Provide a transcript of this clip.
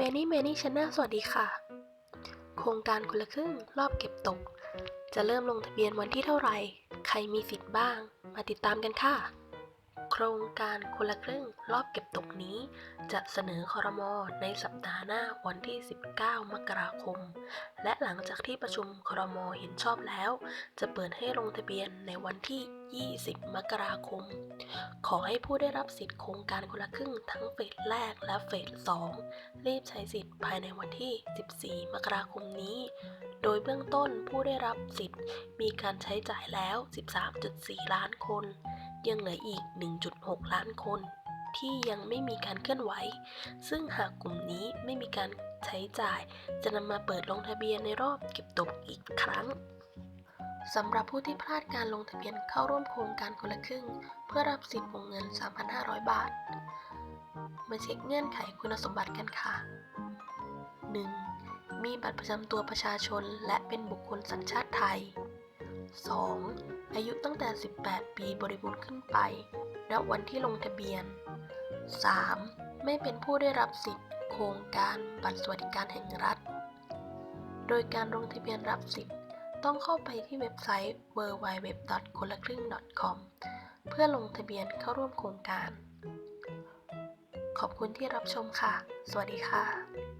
Many Many Channel สวัสดีค่ะ โครงการคนละครึ่งรอบเก็บตก จะเริ่มลงทะเบียนวันที่เท่าไหร่ ใครมีสิทธิ์บ้าง มาติดตามกันค่ะ โครงการคนละครึ่งรอบเก็บตกนี้ จะเสนอคอรมอในสัปดาห์หน้าวันที่ 19 มกราคม และหลังจากที่ประชุมคอรมอเห็นชอบแล้ว จะเปิดให้ลงทะเบียนในวันที่ 20 มกราคม ขอให้ผู้ได้รับสิทธิ์โครงการคนละครึ่งทั้งเฟสแรกและเฟส 2 รีบใช้สิทธิ์ภายในวันที่ 14 มกราคมนี้ ยเบื้องต้นผู้ได้รับสิทธิ์มีการใช้จ่ายแล้ว 13.4 ล้านคน ยังเหลืออีก 1.6 ล้านคน ที่ยังไม่มีการเคลื่อนไหว ซึ่งหากกลุ่มนี้ไม่มีการใช้จ่าย จะนำมาเปิดลงทะเบียนในรอบเก็บตกอีกครั้งสำหรับผู้ที่พลาดการลงทะเบียนเข้าร่วมโครงการคนละครึ่ง เพื่อรับสิทธิ์วงเงิน 3,500 บาท มาเช็คเงื่อนไขคุณสมบัติกันค่ะ 1. มีบัตรประจำตัวประชาชนและเป็นบุคคลสัญชาติไทย 2. อายุตั้งแต่ 18 ปีบริบูรณ์ขึ้นไป ณ วันที่ลงทะเบียน 3. ไม่เป็นผู้ได้รับสิทธิ์ โครงการบัตรสวัสดิการแห่งรัฐ โดยการลงทะเบียนรับสิทธิ์ ต้องเข้าไปที่เว็บไซต์ www. คนละครึ่ง .com เพื่อลงทะเบียนเข้าร่วมโครงการ ขอบคุณที่รับชมค่ะ สวัสดีค่ะ